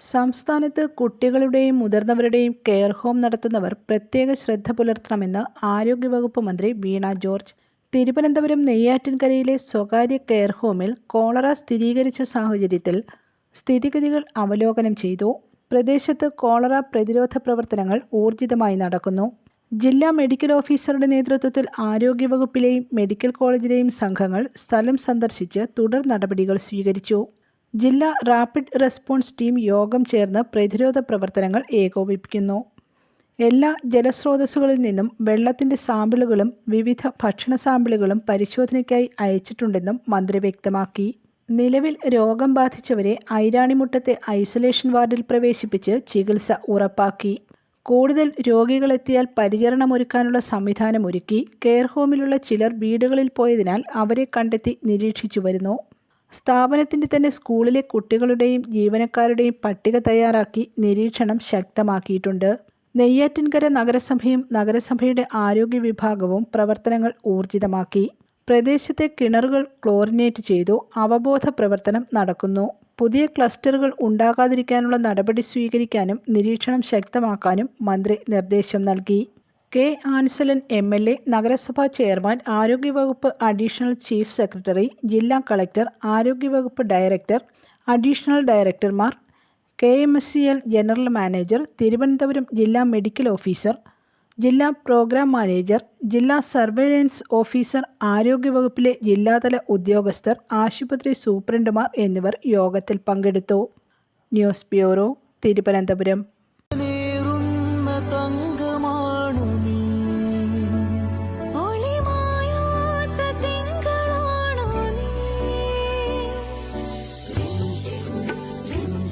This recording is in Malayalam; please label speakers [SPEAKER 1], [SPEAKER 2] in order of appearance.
[SPEAKER 1] സംസ്ഥാനത്ത് കുട്ടികളുടെയും മുതിർന്നവരുടെയും കെയർ ഹോം നടത്തുന്നവർ പ്രത്യേക ശ്രദ്ധ പുലർത്തണമെന്ന് ആരോഗ്യവകുപ്പ് മന്ത്രി വീണ ജോർജ്. തിരുവനന്തപുരം നെയ്യാറ്റിൻകരയിലെ സ്വകാര്യ കെയർ ഹോമിൽ കോളറ സ്ഥിരീകരിച്ച സാഹചര്യത്തിൽ സ്ഥിതിഗതികൾ അവലോകനം ചെയ്തു. പ്രദേശത്ത് കോളറ പ്രതിരോധ പ്രവർത്തനങ്ങൾ ഊർജിതമായി നടക്കുന്നു. ജില്ലാ മെഡിക്കൽ ഓഫീസറുടെ നേതൃത്വത്തിൽ ആരോഗ്യവകുപ്പിലെയും മെഡിക്കൽ കോളേജിലെയും സംഘങ്ങൾ സ്ഥലം സന്ദർശിച്ച് തുടർ നടപടികൾ സ്വീകരിച്ചു. ജില്ലാ റാപ്പിഡ് റെസ്പോൺസ് ടീം യോഗം ചേർന്ന് പ്രതിരോധ പ്രവർത്തനങ്ങൾ ഏകോപിപ്പിക്കുന്നു. എല്ലാ ജലസ്രോതസ്സുകളിൽ നിന്നും വെള്ളത്തിന്റെ സാമ്പിളുകളും വിവിധ ഭക്ഷണ സാമ്പിളുകളും പരിശോധനയ്ക്കായി അയച്ചിട്ടുണ്ടെന്നും മന്ത്രി വ്യക്തമാക്കി. നിലവിൽ രോഗം ബാധിച്ചവരെ ഐരാണിമുട്ടത്തെ ഐസൊലേഷൻ വാർഡിൽ പ്രവേശിപ്പിച്ച് ചികിത്സ ഉറപ്പാക്കി. കൂടുതൽ രോഗികളെത്തിയാൽ പരിചരണമൊരുക്കാനുള്ള സംവിധാനമൊരുക്കി. കെയർ ഹോമിലുള്ള ചിലർ വീടുകളിൽ പോയതിനാൽ അവരെ കണ്ടെത്തി നിരീക്ഷിച്ചു വരുന്നു. സ്ഥാപനത്തിന്റെ തന്നെ സ്കൂളിലെ കുട്ടികളുടെയും ജീവനക്കാരുടെയും പട്ടിക തയ്യാറാക്കി നിരീക്ഷണം ശക്തമാക്കിയിട്ടുണ്ട്. നെയ്യാറ്റിൻകര നഗരസഭയും നഗരസഭയുടെ ആരോഗ്യ വിഭാഗവും പ്രവർത്തനങ്ങൾ ഊർജിതമാക്കി. പ്രദേശത്തെ കിണറുകൾ ക്ലോറിനേറ്റ് ചെയ്തു. അവബോധ പ്രവർത്തനം നടക്കുന്നു. പുതിയ ക്ലസ്റ്ററുകൾ ഉണ്ടാകാതിരിക്കാനുള്ള നടപടി സ്വീകരിക്കാനും നിരീക്ഷണം ശക്തമാക്കാനും മന്ത്രി നിർദ്ദേശം നൽകി. K. Ansalan M. L. A നഗരസഭാ ചെയർമാൻ ആരോഗ്യവകുപ്പ് അഡീഷണൽ ചീഫ് സെക്രട്ടറി ജില്ലാ കളക്ടർ ആരോഗ്യവകുപ്പ് director additional ഡയറക്ടർമാർ K. M. S. C. L. General manager Thiruvananthapuram ജില്ലാ മെഡിക്കൽ ഓഫീസർ ജില്ലാ പ്രോഗ്രാം മാനേജർ ജില്ലാ സർവൈലൻസ് ഓഫീസർ ആരോഗ്യവകുപ്പിലെ ജില്ലാതല ഉദ്യോഗസ്ഥർ ആശുപത്രി സൂപ്രണ്ടുമാർ എന്നിവർ യോഗത്തിൽ പങ്കെടുത്തു.
[SPEAKER 2] News bureau Thiruvananthapuram.